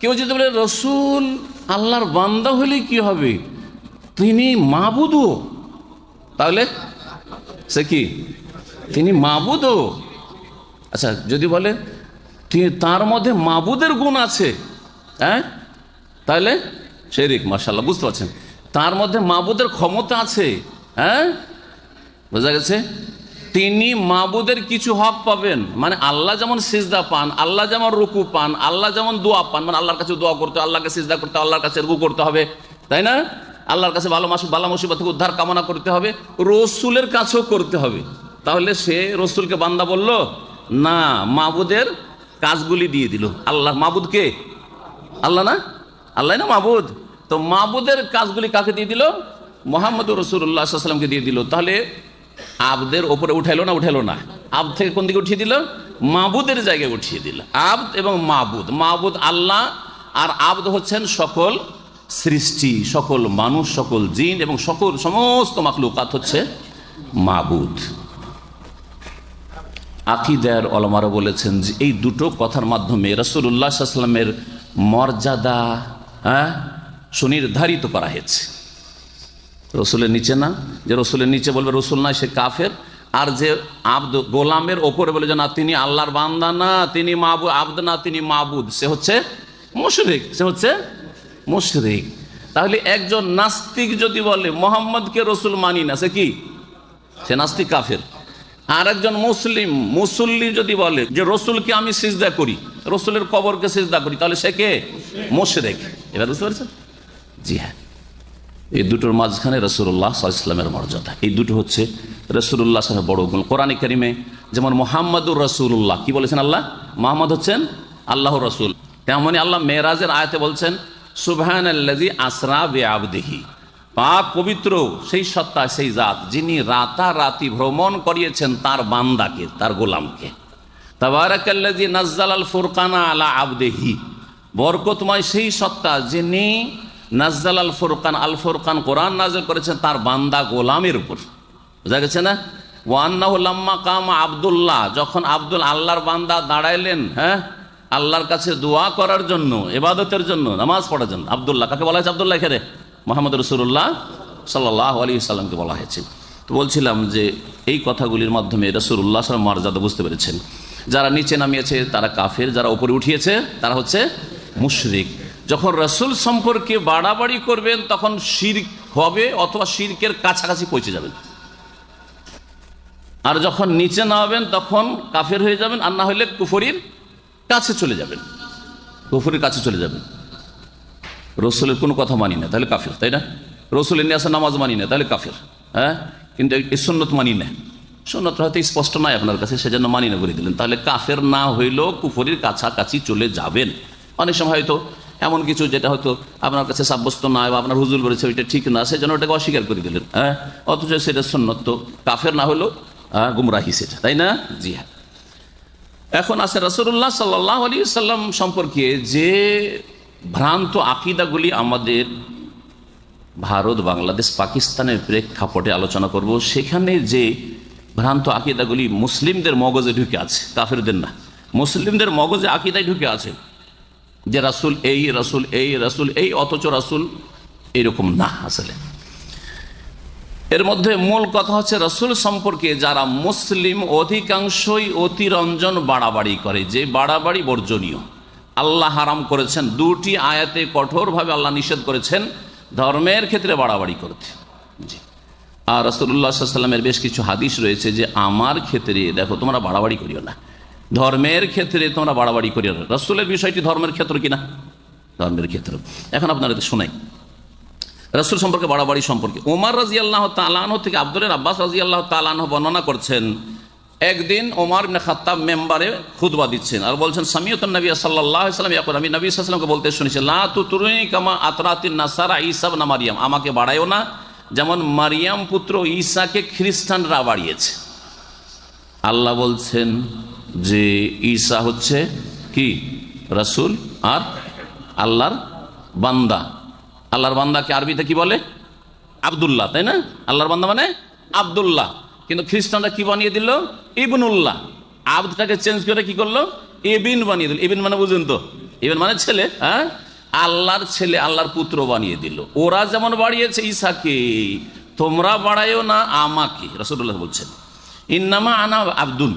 কেউ যদি বলে, রসুল আল্লাহর বান্দা হলে কি হবে? তিনি মাবুদও। তাহলে সে কি? তিনি মাবুদও। আচ্ছা যদি বলে তার মধ্যে মাবুদের গুণ আছে। হ্যাঁ? তাহলে শেরিক মার্শাল্লাহ বুঝতে পারছেন। তার মধ্যে মাবুদের ক্ষমতা আছে। হ্যাঁ? বোঝা গেছে? তিনি মাবুদের কিছু হক পাবেন। মানে আল্লাহ যেমন সিজদা পান, আল্লাহ যেমন রুকু পান, আল্লাহ যেমন দোয়া পান মানে আল্লাহর কাছে দোয়া করতে আল্লাহকে সিজদা করতে, আল্লাহর কাছে রুকু করতে হবে। তাই না? আল্লাহর কাছে ভালো মাস ভালো মুসিবত থেকে উদ্ধার কামনা করতে হবে। রসুলের কাছেও করতে হবে। তাহলে সে রসুলকে বান্দা বলল, না, মাবুদের কাজগুলি দিয়ে দিল। আল্লাহ মাবুদকে আল্লাহ না? আল্লাহ না মাবুদ? তো মাবুদের কাজগুলি কাকে দিয়ে দিল? মোহাম্মদ রসুল্লাহামকে দিয়ে দিল। তাহলে আবদের ওপরে উঠাইলো না উঠাইলো না। আব থেকে কোন দিকে উঠিয়ে দিল? মাবুদের জায়গায় উঠিয়ে দিল। আবদ এবং মাবুদ। মাবুদ আল্লাহ, আর আবদ হচ্ছেন সকল সৃষ্টি, সকল মানুষ, সকল জিন এবং সকল সমস্ত মাকলুকাত হচ্ছে মাবুদ। আকিদার অলমারা বলেছেন যে এই দুটো কথার মাধ্যমে রসুল্লাহ সাল্লামের মর্যাদা হ্যাঁ সুনির্ধারিত করা হয়েছে। রসুলের নিচে না, যে রসুলের নিচে বলবে রসুল না সে কাফের। আর যে আব্দ, গোলামের ওপরে বলে যে, না, তিনি আল্লাহর বান্দা না, তিনি মাবু, আব্দ না, তিনি মাবুদ। সে হচ্ছে মুশরিক, সে হচ্ছে মুশরিক। তাহলে একজন নাস্তিক যদি বলে, মোহাম্মদকে রসুল মানি না, সে কি? সে নাস্তিক কাফের। আর একজন মুসলিম, মুসল্লি যদি বলে, যে রসুলকে আমি সিজদা করি, রসুলের কবরকে সিজদা করি, তাহলে সে কে? মোশরেক। এবার বুঝতে পারছেন? জি হ্যাঁ। এই দুটোর মাঝখানে রসুল্লাহ ইসলামের মর্যাদা। এই দুটো হচ্ছে রসুল্লাহ সাহেব বড় গুণ। কোরআন কারিমে যেমন মোহাম্মদুর রসুল্লাহ কি বলেছেন আল্লাহ? মোহাম্মদ হচ্ছেন আল্লাহ রসুল। তেমনি আল্লাহ মেয়েরাজের আয়াতে বলছেন সুবহান আল্লাজি আসরা বে আবদেহি পাক পবিত্র সেই সত্তা, সেই জাত যিনি রাতারাতি ভ্রমণ করিয়েছেন তার বান্দাকে, তার গোলামকে। তাবারাকাল্লাজি নাজ্জাল আল ফুরকানা আলা আবদেহি। বরকতময় সেই সত্তা যিনি নাজ্জাল আল ফুরকান আল ফুরকান কোরআন নাজল করেছেন, তার বান্দা গোলামের উপর। বোঝা গেছে না? ওয়ান্নাহুল্লাম্মা কাম আবদুল্লাহ, যখন আব্দুল আল্লাহর বান্দা দাঁড়াইলেন হ্যাঁ? আল্লাহর কাছে দোয়া করার জন্য এবাদতের জন্য, নামাজ পড়ার জন্য, আবদুল্লাহ, কাকে বলা হয়েছে আবদুল্লাহ খেরে মোহাম্মদ রসুল্লাহ সাল্লাহ আলী সাল্লামকে বলা হয়েছে। তো বলছিলাম যে, এই কথাগুলির মাধ্যমে রসুল্লাহ সাল্লাম মর্যাদা বুঝতে পেরেছেন। যারা নিচে নামিয়েছে, তারা কাফের, যারা উপরে উঠিয়েছে, তারা হচ্ছে মুশরিক। যখন রসুল সম্পর্কে বাড়াবাড়ি করবেন, তখন শির হবে অথবা শিরকের কাছাকাছি পৌঁছে যাবেন। আর যখন নিচে নামাবেন, তখন কাফের হয়ে যাবেন আর না হলে কুফরির কাছে চলে যাবেন। কুফরির কাছে চলে যাবেন। রসুলের কোনো কথা মানি না, তাহলে কাফের, তাই না? রসুলের নিয়ে আসা, নামাজ মানি না, তাহলে কাফের হ্যাঁ? কিন্তু সুন্নত মানি না। সুন্নত হয়তো স্পষ্ট নয় আপনার কাছে, সেজন্য মানি না করে দিলেন। তাহলে কাফের না হইলেও কুফরির কাছাকাছি চলে যাবেন। অনেক সময় হয়তো এমন কিছু যেটা হয়তো আপনার কাছে সাব্যস্ত নয় বা আপনার হুজুর বলেছে ওইটা ঠিক না, সেজন্য ওটাকে অস্বীকার করে দিলেন হ্যাঁ? অথচ সেটা সুন্নত তো কাফের না হলেও গুমরাহি সেটা, তাই না? জি হ্যাঁ। এখন আছে রসুল্লাহ সাল্লাহ আলী সাল্লাম সম্পর্কে যে ভ্রান্ত আকিদাগুলি আমাদের ভারত, বাংলাদেশ, পাকিস্তানের প্রেক্ষাপটে আলোচনা করব, সেখানে যে ভ্রান্ত আকিদাগুলি মুসলিমদের মগজে ঢুকে আছে, কাফেরদের না, মুসলিমদের মগজে আকিদায় ঢুকে আছে যে রাসুল এই রাসুল এই রাসুল এই, অথচ রাসুল এরকম না আসলে। এর মধ্যে মূল কথা হচ্ছে রসুল সম্পর্কে যারা মুসলিম অধিকাংশই অতিরঞ্জন বাড়াবাড়ি করে, যে বাড়াবাড়ি বর্জনীয়। আল্লাহ হারাম করেছেন, দুটি আয়াতে কঠোরভাবে আল্লাহ নিষেধ করেছেন, ধর্মের ক্ষেত্রে বাড়াবাড়ি করতে। জি। আর রসুল্লাহ সাল্লামের বেশ কিছু হাদিস রয়েছে যে আমার ক্ষেত্রে, দেখো তোমরা বাড়াবাড়ি করিও না। ধর্মের ক্ষেত্রে তোমরা বাড়াবাড়ি করিও না। রসুলের বিষয়টি ধর্মের ক্ষেত্র কিনা? ধর্মের ক্ষেত্র। এখন আপনারা শোনাই রসুল সম্পর্কে বাড়াবাড়ি সম্পর্কে। ওমার রাজি আল্লাহ তালাহ থেকে আব্দুল আব্বাস রাজি আল্লাহ তালাহ বর্ণনা করছেন, একদিন ওমার ইবনে মেম্বারে খুদবা দিচ্ছেন আর বলছেন সামিয়তুন নবী সাল্লাহ সাল্লাম ইয়াকুল আমি নবী সাল্লামকে বলতে শুনেছি, লা তু তুরুনি কামা আতরাতিন নাসারা ইসাব না মারিয়াম। আমাকে বাড়াইও না, যেমন মারিয়াম পুত্র ঈসাকে খ্রিস্টানরা বাড়িয়েছে। আল্লাহ বলছেন যে ঈসা হচ্ছে কি? রসুল আর আল্লাহর বান্দা। আল্লাহর বান্দাকে আরবিতে কি বলে? আবদুল্লাহ, তাই না? আল্লাহর বান্দা মানে আবদুল্লাহ। কিন্তু খ্রিস্টানরা কি বানিয়ে দিল? ইবনুল্লাহ। আবদটাকে চেঞ্জ করে কি করল? এবিন বানিয়ে দিল। এবিন মানে বুঝুন তো। ইবেন মানে ছেলে হ্যাঁ? আল্লাহর ছেলে, আল্লাহর পুত্র বানিয়ে দিল। ওরা যেমন বাড়িয়েছে ঈসাকে তোমরা বাড়াইও না আমাকে রসদুল্লাহ বলছেন। ইন্নামা আনা আব্দুল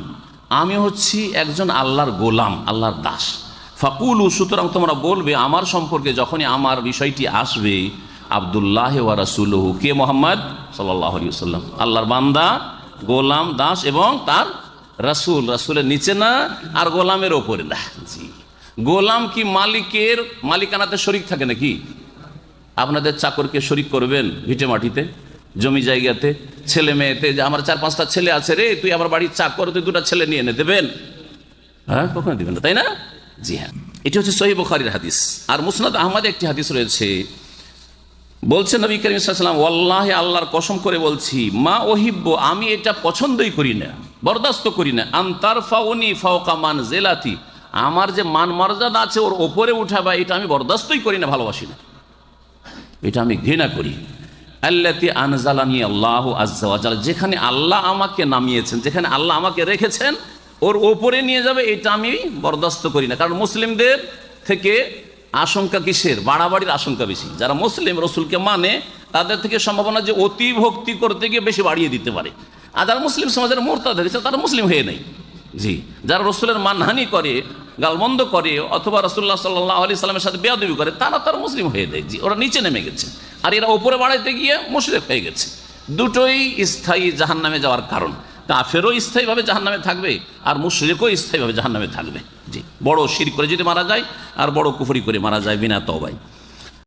আমি হচ্ছি একজন আল্লাহর গোলাম, আল্লাহর দাস। ফাকুল, সুতরাং তোমরা বলবে, আমার সম্পর্কে যখনই আমার বিষয়টি আসবে, আবদুল্লাহ ওয়া রাসুলহু, কে মোহাম্মদ? সাল্লাহ আলী সাল্লাম আল্লাহর বান্দা, গোলাম, দাস এবং তার রাসুল। রাসুলের নিচে না, আর গোলামের ওপরে না। জি। গোলাম কি মালিকের, মালিকানাতে শরিক থাকে নাকি? আপনাদের চাকরকে শরিক করবেন ভিটে মাটিতে? জমি জায়গাতে, ছেলে মেয়েতে, যে আমার চার পাঁচটা ছেলে আছে রে, তুই আমার বাড়ির চাকর, তুই দুটা ছেলে নিয়ে এনে দেবেন। হ্যাঁ? কখনো দিবেন না, তাই না? জি হ্যাঁ। এটি হচ্ছে সহি বুখারির হাদিস। আর মুসনাদ আহমদ একটি হাদিস রয়েছে। বলছেন নবী করিম সাল্লাম ওয়াল্লাহ আল্লাহর কসম করে বলছি, মা ওহিব্য আমি এটা পছন্দই করি না, বরদাস্ত করি না। আন্তার ফাউনি ফাওকা মান জেলাতি আমার যে মান মর্যাদা আছে ওর ওপরে উঠাবা, এটা আমি বরদাস্তই করি না, ভালোবাসি না। এটা আমি ঘৃণা করি। আল্লাতি আল্লাহ যেখানে আল্লাহ আমাকে নামিয়েছেন, যেখানে আল্লাহ আমাকে রেখেছেন, ওর ওপরে নিয়ে যাবে, এটা আমি বরদাস্ত করি না। কারণ মুসলিমদের থেকে আশঙ্কা কিসের? বাড়াবাড়ির আশঙ্কা বেশি। যারা মুসলিম, রসুলকে মানে তাদের থেকে সম্ভাবনা যে অতি ভক্তি করতে গিয়ে বেশি বাড়িয়ে দিতে পারে। আর যারা মুসলিম সমাজের মোর্তা ধরেছে তারা মুসলিম হয়ে নেই। জি। যারা রসুলের মানহানি করে গালবন্ধ করে, অথবা রসুল্লাহ সাল্লাহ আলি সাল্লামের সাথে বেয়াদবি করে, তারা তার মুসলিম হয়ে দেয়। জি, ওরা নিচে নেমে গেছে। আর এরা ওপরে বাড়াইতে গিয়ে মুশরেক হয়ে গেছে। দুটোই স্থায়ী জাহান নামে যাওয়ার কারণ। কাফেরও স্থায়ীভাবে জাহান নামে থাকবে আর মুশরেকও স্থায়ীভাবে জাহান নামে থাকবে। জি, বড় শির করে যদি মারা যায় আর বড় কুফরি করে মারা যায় বিনা তবাই